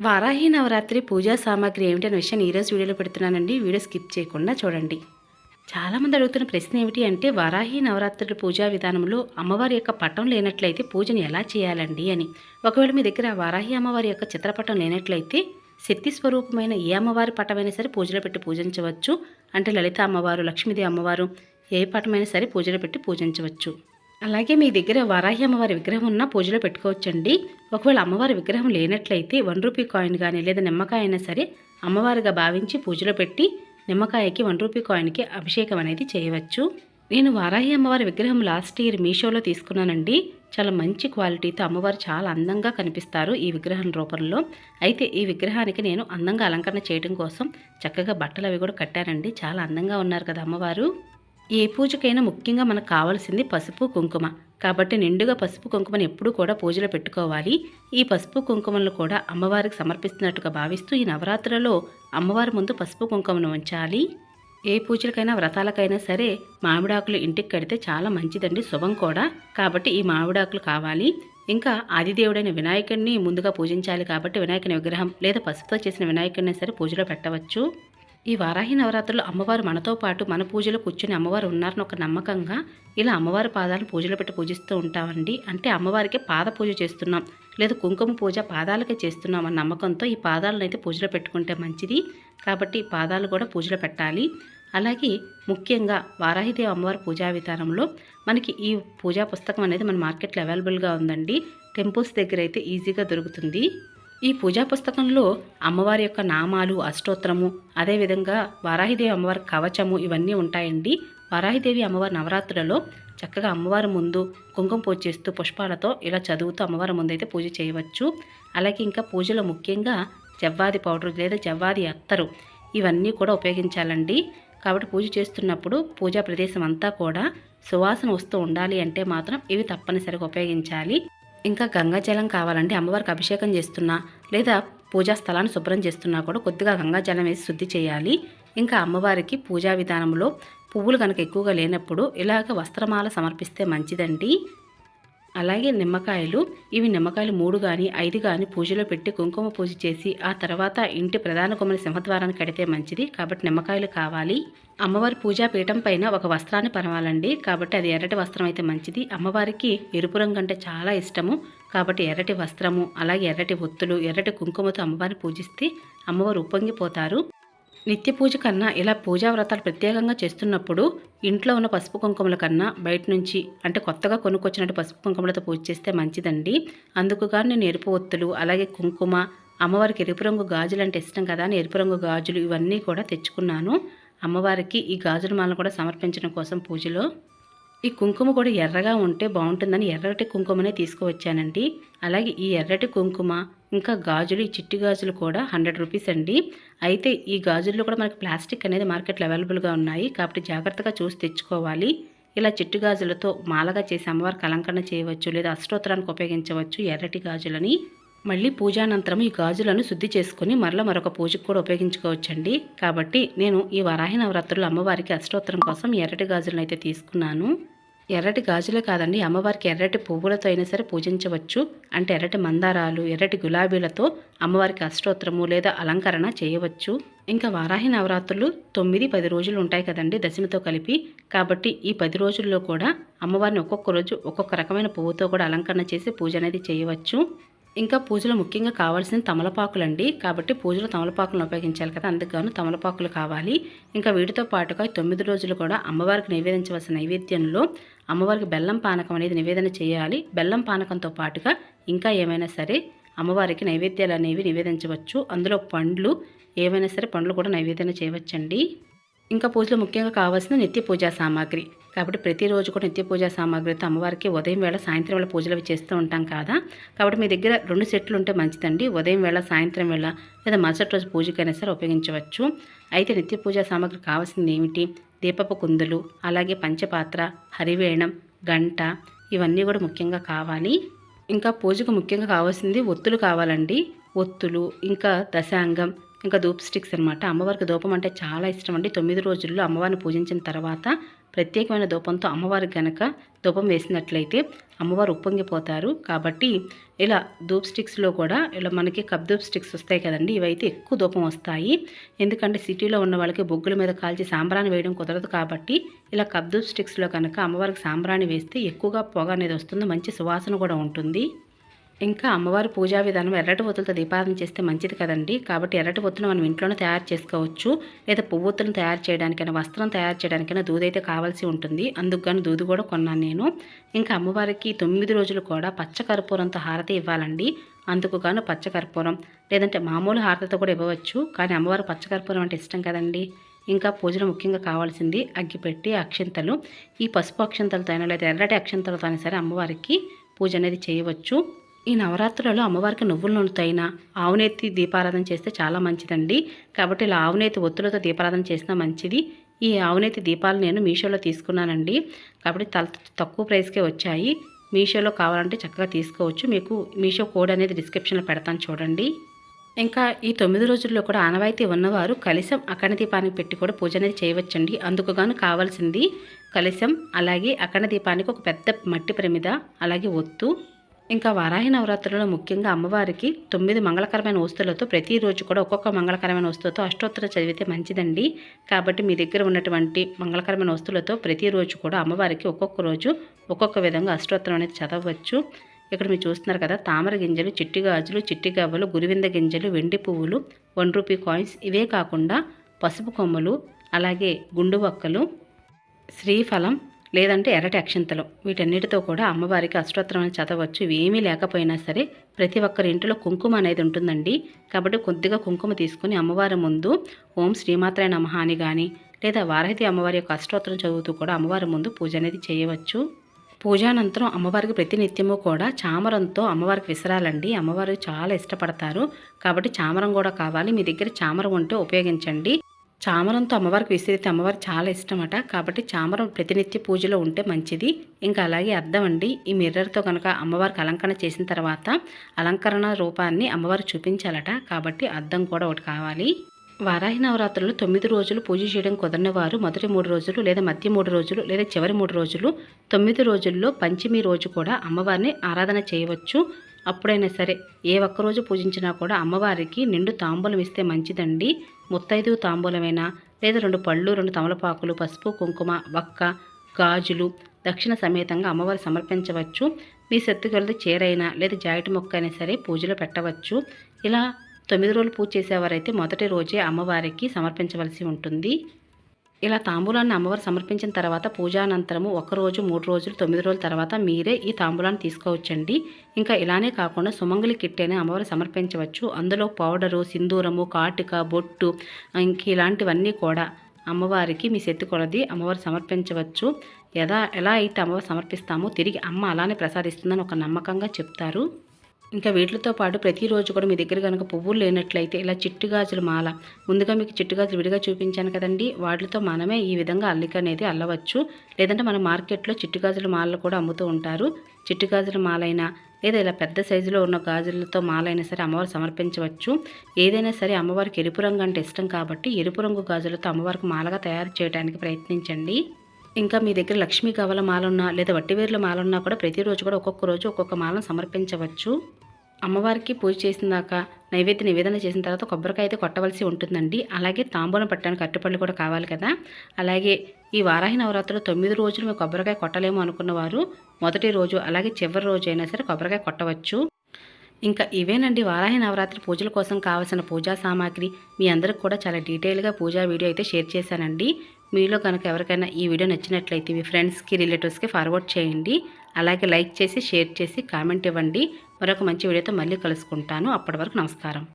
వారాహి నవరాత్రి పూజా సామాగ్రి ఏమిటనే విషయాన్ని ఈరోజు వీడియోలో పెడుతున్నానండి. వీడియో స్కిప్ చేయకుండా చూడండి. చాలామంది అడుగుతున్న ప్రశ్న ఏమిటి అంటే వారాహి నవరాత్రుల పూజా విధానంలో అమ్మవారి యొక్క పటం లేనట్లయితే పూజను ఎలా చేయాలండి అని. ఒకవేళ మీ దగ్గర వారాహి అమ్మవారి యొక్క చిత్రపటం లేనట్లయితే శక్తి స్వరూపమైన ఏ అమ్మవారి పటమైనా సరే పూజలో పెట్టి పూజించవచ్చు. అంటే లలిత అమ్మవారు లక్ష్మీదేవి అమ్మవారు ఏ పటమైనా సరే పూజలో పెట్టి పూజించవచ్చు. అలాగే మీ దగ్గర వారాహి అమ్మవారి విగ్రహం ఉన్నా పూజలో పెట్టుకోవచ్చండి. ఒకవేళ అమ్మవారి విగ్రహం లేనట్లయితే వన్ రూపీ కాయిన్ కానీ లేదా నిమ్మకాయ అయినా సరే అమ్మవారిగా భావించి పూజలో పెట్టి నిమ్మకాయకి వన్ రూపీ కాయిన్కి అభిషేకం అనేది చేయవచ్చు. నేను వారాహి అమ్మవారి విగ్రహం లాస్ట్ ఇయర్ మీషోలో తీసుకున్నానండి. చాలా మంచి క్వాలిటీతో అమ్మవారు చాలా అందంగా కనిపిస్తారు ఈ విగ్రహం రూపంలో. అయితే ఈ విగ్రహానికి నేను అందంగా అలంకరణ చేయడం కోసం చక్కగా బట్టలు అవి కూడా కట్టానండి. చాలా అందంగా ఉన్నారు కదా అమ్మవారు. ఏ పూజకైనా ముఖ్యంగా మనకు కావాల్సింది పసుపు కుంకుమ. కాబట్టి నిండుగా పసుపు కుంకుమను ఎప్పుడూ కూడా పూజలో పెట్టుకోవాలి. ఈ పసుపు కుంకుమలను కూడా అమ్మవారికి సమర్పిస్తున్నట్టుగా భావిస్తూ ఈ నవరాత్రులలో అమ్మవారి ముందు పసుపు కుంకుమను ఉంచాలి. ఏ పూజలకైనా వ్రతాలకైనా సరే మామిడాకులు ఇంటికి కడితే చాలా మంచిదండి శుభం కూడా. కాబట్టి ఈ మామిడాకులు కావాలి. ఇంకా ఆదిదేవుడైన వినాయకుడిని ముందుగా పూజించాలి కాబట్టి వినాయకుని విగ్రహం లేదా పసుపుతో చేసిన వినాయకుడిని సరే పూజలో పెట్టవచ్చు. ఈ వారాహి నవరాత్రులు అమ్మవారు మనతో పాటు మన పూజలో కూర్చుని అమ్మవారు ఉన్నారని ఒక నమ్మకంగా ఇలా అమ్మవారి పాదాలను పూజలో పెట్టి పూజిస్తూ ఉంటామండి. అంటే అమ్మవారికి పాద పూజ చేస్తున్నాం. లేదా కుంకుమ పూజ పాదాలకే చేస్తున్నాం అన్న నమ్మకంతో ఈ పాదాలను అయితే పూజలో పెట్టుకుంటే మంచిది. కాబట్టి ఈ పాదాలు కూడా పూజలో పెట్టాలి. అలాగే ముఖ్యంగా వారాహిదేవి అమ్మవారి పూజా విధానంలో మనకి ఈ పూజా పుస్తకం అనేది మన మార్కెట్లో అవైలబుల్గా ఉందండి. టెంపుల్స్ దగ్గర అయితే ఈజీగా దొరుకుతుంది. ఈ పూజా పుస్తకంలో అమ్మవారి యొక్క నామాలు అష్టోత్తరము అదేవిధంగా వారాహిదేవి అమ్మవారి కవచము ఇవన్నీ ఉంటాయండి. వారాహిదేవి అమ్మవారి నవరాత్రులలో చక్కగా అమ్మవారి ముందు కుంకుమ పూజ చేస్తూ పుష్పాలతో ఇలా చదువుతూ అమ్మవారి ముందు అయితే పూజ చేయవచ్చు. అలాగే ఇంకా పూజలో ముఖ్యంగా జవ్వాది పౌడర్ లేదా జవ్వాది అత్తరు ఇవన్నీ కూడా ఉపయోగించాలండి. కాబట్టి పూజ చేస్తున్నప్పుడు పూజా ప్రదేశం అంతా కూడా సువాసన వస్తూ ఉండాలి అంటే మాత్రం ఇవి తప్పనిసరిగా ఉపయోగించాలి. ఇంకా గంగాజలం కావాలంటే అమ్మవారికి అభిషేకం చేస్తున్నా లేదా పూజా స్థలాన్ని శుభ్రం చేస్తున్నా కూడా కొద్దిగా గంగాజలం వేసి శుద్ధి చేయాలి. ఇంకా అమ్మవారికి పూజా విధానంలో పువ్వులు కనుక ఎక్కువగా లేనప్పుడు ఇలాగ వస్త్రమాల సమర్పిస్తే మంచిదండి. అలాగే నిమ్మకాయలు ఇవి నిమ్మకాయలు మూడు కానీ ఐదు కానీ పూజలో పెట్టి కుంకుమ పూజ చేసి ఆ తర్వాత ఇంటి ప్రధాన కొమ్మల సింహద్వారాన్ని కడితే మంచిది. కాబట్టి నిమ్మకాయలు కావాలి. అమ్మవారి పూజా పీఠం పైన ఒక వస్త్రాన్ని పరవాలండి కాబట్టి అది ఎర్రటి వస్త్రం అయితే మంచిది. అమ్మవారికి ఎరుపు రంగు అంటే చాలా ఇష్టము. కాబట్టి ఎర్రటి వస్త్రము అలాగే ఎర్రటి ఒత్తులు ఎర్రటి కుంకుమతో అమ్మవారిని పూజిస్తే అమ్మవారు ఉప్పొంగిపోతారు. నిత్య పూజ కన్నా ఇలా పూజా వ్రతాలు ప్రత్యేకంగా చేస్తున్నప్పుడు ఇంట్లో ఉన్న పసుపు కుంకుమల కన్నా బయట నుంచి అంటే కొత్తగా కొనుక్కొచ్చినట్టు పసుపు కుంకుమలతో పూజ చేస్తే మంచిదండి. అందుకుగా నేను ఎరుపు ఒత్తులు అలాగే కుంకుమ అమ్మవారికి ఎరుపు రంగు గాజులు అంటే ఇష్టం కదా అని ఎరుపు రంగు గాజులు ఇవన్నీ కూడా తెచ్చుకున్నాను. అమ్మవారికి ఈ గాజుల మాలను కూడా సమర్పించడం కోసం పూజలో ఈ కుంకుమ కూడా ఎర్రగా ఉంటే బాగుంటుందని ఎర్రటి కుంకుమనే తీసుకువచ్చానండి. అలాగే ఈ ఎర్రటి కుంకుమ ఇంకా గాజులు ఈ చిట్టి గాజులు కూడా హండ్రెడ్ రూపీస్ అండి. అయితే ఈ గాజుల్లో కూడా మనకి ప్లాస్టిక్ అనేది మార్కెట్లో అవైలబుల్గా ఉన్నాయి. కాబట్టి జాగ్రత్తగా చూసి తెచ్చుకోవాలి. ఇలా చిట్టు గాజులతో మాలగా చేసి అమ్మవారికి అలంకరణ చేయవచ్చు లేదా అష్టోత్తరానికి ఉపయోగించవచ్చు ఎర్రటి గాజులని. మళ్ళీ పూజానంతరం ఈ గాజులను శుద్ధి చేసుకుని మరల మరొక పూజకు కూడా ఉపయోగించుకోవచ్చండి. కాబట్టి నేను ఈ వరాహి నవరాత్రులు అమ్మవారికి అష్టోత్తరం కోసం ఎర్రటి గాజులను అయితే తీసుకున్నాను. ఎర్రటి గాజులే కాదండి అమ్మవారికి ఎర్రటి పువ్వులతో అయినా సరే పూజించవచ్చు. అంటే ఎర్రటి మందారాలు ఎర్రటి గులాబీలతో అమ్మవారికి అష్టోత్తరము లేదా అలంకరణ చేయవచ్చు. ఇంకా వారాహి నవరాత్రులు తొమ్మిది పది రోజులు ఉంటాయి కదండి దశమితో కలిపి. కాబట్టి ఈ పది రోజుల్లో కూడా అమ్మవారిని ఒక్కొక్క రోజు ఒక్కొక్క రకమైన పువ్వుతో కూడా అలంకరణ చేసి పూజ అనేది చేయవచ్చు. ఇంకా పూజలో ముఖ్యంగా కావాల్సిన తమలపాకులండి. కాబట్టి పూజలో తమలపాకులను ఉపయోగించాలి కదా. అందుకు తమలపాకులు కావాలి. ఇంకా వీటితో పాటుగా తొమ్మిది రోజులు కూడా అమ్మవారికి నివేదించవలసిన నైవేద్యంలో అమ్మవారికి బెల్లం పానకం అనేది నివేదన చేయాలి. బెల్లం పానకంతో పాటుగా ఇంకా ఏమైనా సరే అమ్మవారికి నైవేద్యాలు అనేవి నివేదించవచ్చు. అందులో పండ్లు ఏవైనా సరే పండ్లు కూడా నైవేద్యం చేయవచ్చండి. ఇంకా పూజలో ముఖ్యంగా కావాల్సిన నిత్య పూజా సామాగ్రి. కాబట్టి ప్రతిరోజు కూడా నిత్య పూజా సామాగ్రితో అమ్మవారికి ఉదయం వేళ సాయంత్రం వేళ పూజలు చేస్తూ ఉంటాం కదా. కాబట్టి మీ దగ్గర రెండు సెట్లు ఉంటే మంచిదండి. ఉదయం వేళ సాయంత్రం వేళ లేదా మరుసటి రోజు పూజకైనా సరే ఉపయోగించవచ్చు. అయితే నిత్య పూజా సామాగ్రి కావాల్సింది ఏమిటి? దీపపు కుందులు అలాగే పంచపాత్ర హరివేణం గంట ఇవన్నీ కూడా ముఖ్యంగా కావాలి. ఇంకా పూజకు ముఖ్యంగా కావాల్సింది ఒత్తులు కావాలండి. ఒత్తులు ఇంకా దశాంగం ఇంకా ధూప్ స్టిక్స్ అనమాట అమ్మవారికి ధూపం అంటే చాలా ఇష్టం అండి. తొమ్మిది రోజుల్లో అమ్మవారిని పూజించిన తర్వాత ప్రత్యేకమైన ధూపంతో అమ్మవారికి గనక ధూపం వేసినట్లయితే అమ్మవారు ఉప్పొంగిపోతారు. కాబట్టి ఇలా ధూప్ స్టిక్స్లో కూడా ఇలా మనకి కప్ ధూప్ స్టిక్స్ వస్తాయి కదండి ఇవైతే ఎక్కువ ధూపం వస్తాయి. ఎందుకంటే సిటీలో ఉన్న వాళ్ళకి బొగ్గుల మీద కాల్చి సాంబ్రాణి వేయడం కుదరదు కాబట్టి ఇలా కప్ ధూప్ స్టిక్స్లో కనుక అమ్మవారికి సాంబ్రాణి వేస్తే ఎక్కువగా పొగ అనేది వస్తుంది మంచి సువాసన కూడా ఉంటుంది. ఇంకా అమ్మవారి పూజా విధానం ఎర్రటి ఒత్తులతో దీపారాధన చేస్తే మంచిది కదండి. కాబట్టి ఎర్రటి ఒత్తులు మనం ఇంట్లోనే తయారు చేసుకోవచ్చు. లేదా పువ్వొత్తులను తయారు చేయడానికైనా వస్త్రం తయారు చేయడానికైనా దూదైతే కావాల్సి ఉంటుంది. అందుకు గాను దూది కూడా కొన్నాను నేను. ఇంకా అమ్మవారికి తొమ్మిది రోజులు కూడా పచ్చకర్పూరంతో హారతి ఇవ్వాలండి. అందుకు గాను పచ్చకర్పూరం. లేదంటే మామూలు హారతితో కూడా ఇవ్వవచ్చు. కానీ అమ్మవారు పచ్చకర్పూరం అంటే ఇష్టం కదండి. ఇంకా పూజలో ముఖ్యంగా కావాల్సింది అగ్గిపెట్టి అక్షంతలు. ఈ పసుపు అక్షంతలతో అయినా లేదా ఎర్రటి అక్షంతలతో అయినా సరే అమ్మవారికి పూజ అనేది చేయవచ్చు. ఈ నవరాత్రులలో అమ్మవారికి నువ్వుల నూనెతైనా ఆవునేతి దీపారాధన చేస్తే చాలా మంచిదండి. కాబట్టి ఇలా ఆవునేతి ఒత్తులతో దీపారాధన చేసినా మంచిది. ఈ ఆవునేతి దీపాలు నేను మీషోలో తీసుకున్నానండి. కాబట్టి తల తక్కువ ప్రైస్కే వచ్చాయి. మీషోలో కావాలంటే చక్కగా తీసుకోవచ్చు. మీకు మీషో కోడ్ అనేది డిస్క్రిప్షన్లో పెడతాను చూడండి. ఇంకా ఈ తొమ్మిది రోజుల్లో కూడా ఆనవాయితీ ఉన్నవారు కలిసం అఖండ దీపానికి పెట్టి కూడా పూజ అనేది చేయవచ్చండి. అందుకుగాను కావాల్సింది కలిసం అలాగే అఖండ దీపానికి ఒక పెద్ద మట్టి ప్రమిద అలాగే ఒత్తు ఇంకా వారాహి నవరాత్రులలో ముఖ్యంగా అమ్మవారికి తొమ్మిది మంగళకరమైన వస్తువులతో ప్రతిరోజు కూడా ఒక్కొక్క మంగళకరమైన వస్తువుతో అష్టోత్తర చదివితే మంచిదండి. కాబట్టి మీ దగ్గర ఉన్నటువంటి మంగళకరమైన వస్తువులతో ప్రతిరోజు కూడా అమ్మవారికి ఒక్కొక్క రోజు ఒక్కొక్క విధంగా అష్టోత్తరం అనేది చదవచ్చు. ఇక్కడ మీరు చూస్తున్నారు కదా తామర గింజలు చిట్టి గాజులు చిట్టి గవ్వలు గురివింద గింజలు వెండి పువ్వులు వన్ రూపీ కాయిన్స్ ఇవే కాకుండా పసుపు కొమ్మలు అలాగే గుండు వక్కలు శ్రీఫలం లేదంటే ఎర్రటి అక్షంతలు. వీటన్నిటితో కూడా అమ్మవారికి అష్టోత్తరం అని చదవచ్చు. ఏమీ లేకపోయినా సరే ప్రతి ఒక్కరి ఇంటిలో కుంకుమ అనేది ఉంటుందండి. కాబట్టి కొద్దిగా కుంకుమ తీసుకుని అమ్మవారి ముందు ఓం శ్రీమాత్రాయ నమః అని కానీ లేదా వారహితి అమ్మవారి యొక్క అష్టోత్తరం చదువుతూ కూడా అమ్మవారి ముందు పూజ అనేది చేయవచ్చు. పూజానంతరం అమ్మవారికి ప్రతినిత్యము కూడా చామరంతో అమ్మవారికి విసరాలండి. అమ్మవారు చాలా ఇష్టపడతారు. కాబట్టి చామరం కూడా కావాలి. మీ దగ్గర చామరం ఉంటే ఉపయోగించండి. చామరంతో అమ్మవారికి విసిరితే అమ్మవారు చాలా ఇష్టమట. కాబట్టి చామరం ప్రతినిత్య పూజలో ఉంటే మంచిది. ఇంకా అలాగే అర్థం అండి. ఈ మిర్రర్తో కనుక అమ్మవారికి అలంకరణ చేసిన తర్వాత అలంకరణ రూపాన్ని అమ్మవారు చూపించాలట. కాబట్టి అర్థం కూడా ఒకటి కావాలి. వారాహి నవరాత్రులు తొమ్మిది రోజులు పూజ చేయడం కుదరని వారు మొదటి మూడు రోజులు లేదా మధ్య మూడు రోజులు లేదా చివరి మూడు రోజులు తొమ్మిది రోజుల్లో పంచమి రోజు కూడా అమ్మవారిని ఆరాధన చేయవచ్చు. అప్పుడైనా సరే ఏ ఒక్కరోజు పూజించినా కూడా అమ్మవారికి నిండు తాంబూలం ఇస్తే మంచిదండి. ముత్తైదు తాంబూలమైనా? లేదా రెండు పళ్ళు రెండు తమలపాకులు పసుపు కుంకుమ వక్క గాజులు దక్షిణ సమేతంగా అమ్మవారి సమర్పించవచ్చు. మీ శక్తి చేరైనా లేదా జాయిటి మొక్క అయినా సరే పూజలో పెట్టవచ్చు. ఇలా తొమ్మిది రోజులు పూజ చేసేవారైతే మొదటి రోజే అమ్మవారికి సమర్పించవలసి ఉంటుంది. ఇలా తాంబూలాన్ని అమ్మవారు సమర్పించిన తర్వాత పూజానంతరము ఒక రోజు మూడు రోజులు తొమ్మిది రోజుల తర్వాత మీరే ఈ తాంబూలాన్ని తీసుకోవచ్చండి. ఇంకా ఇలానే కాకుండా సుమంగళి కిట్ అనే అమ్మవారు సమర్పించవచ్చు. అందులో పౌడరు సింధూరము కాటిక బొట్టు ఇంక ఇలాంటివన్నీ కూడా అమ్మవారికి మీ శక్తి కొలది అమ్మవారు సమర్పించవచ్చు. ఎలా ఎలా అయితే అమ్మవారు సమర్పిస్తామో తిరిగి అమ్మ అలానే ప్రసాదిస్తుందని ఒక నమ్మకంగా చెప్తారు. ఇంకా వీటితో పాటు ప్రతిరోజు కూడా మీ దగ్గర కనుక పువ్వులు లేనట్లయితే ఇలా చిట్టుగాజుల మాల. ముందుగా మీకు చిట్టుగాజులు విడిగా చూపించాను కదండి. వాటితో మనమే ఈ విధంగా అల్లిక అనేది అల్లవచ్చు. లేదంటే మన మార్కెట్లో చిట్టుగాజుల మాలలు కూడా అమ్ముతూ ఉంటారు. చిట్టుగాజుల మాలైనా లేదా ఇలా పెద్ద సైజులో ఉన్న గాజులతో మాలైనా సరే అమ్మవారు సమర్పించవచ్చు. ఏదైనా సరే అమ్మవారికి ఎరుపు రంగు అంటే ఇష్టం కాబట్టి ఎరుపు రంగు గాజులతో అమ్మవారికి మాలగా తయారు చేయడానికి ప్రయత్నించండి. ఇంకా మీ దగ్గర లక్ష్మీ కవల మాలన్నా లేదా వట్టివేర్ల మాల ఉన్నా కూడా ప్రతిరోజు కూడా ఒక్కొక్క రోజు ఒక్కొక్క మాలను సమర్పించవచ్చు. అమ్మవారికి పూజ చేసిన దాకా నైవేద్య నివేదన చేసిన తర్వాత కొబ్బరికాయ అయితే కొట్టవలసి ఉంటుందండి. అలాగే తాంబూలం పట్టడానికి అట్టుపళ్ళు కూడా కావాలి కదా. అలాగే ఈ వారాహి నవరాత్రులు తొమ్మిది రోజులు మేము కొబ్బరికాయ కొట్టలేము అనుకున్నవారు మొదటి రోజు అలాగే చివరి రోజు అయినా సరే కొబ్బరికాయ కొట్టవచ్చు. ఇంకా ఇవేనండి వారాహి నవరాత్రి పూజల కోసం కావాల్సిన పూజా సామాగ్రి. మీ అందరికి కూడా చాలా డీటెయిల్గా పూజా వీడియో అయితే షేర్ చేశానండి. మీలో కనుక ఎవరికైనా ఈ వీడియో నచ్చినట్లయితే మీ ఫ్రెండ్స్కి రిలేటివ్స్కి ఫార్వర్డ్ చేయండి. అలాగే లైక్ చేసి షేర్ చేసి కామెంట్ ఇవ్వండి. మరొక మంచి వీడియోతో మళ్ళీ కలుసుకుంటాను. అప్పటి వరకు నమస్కారం.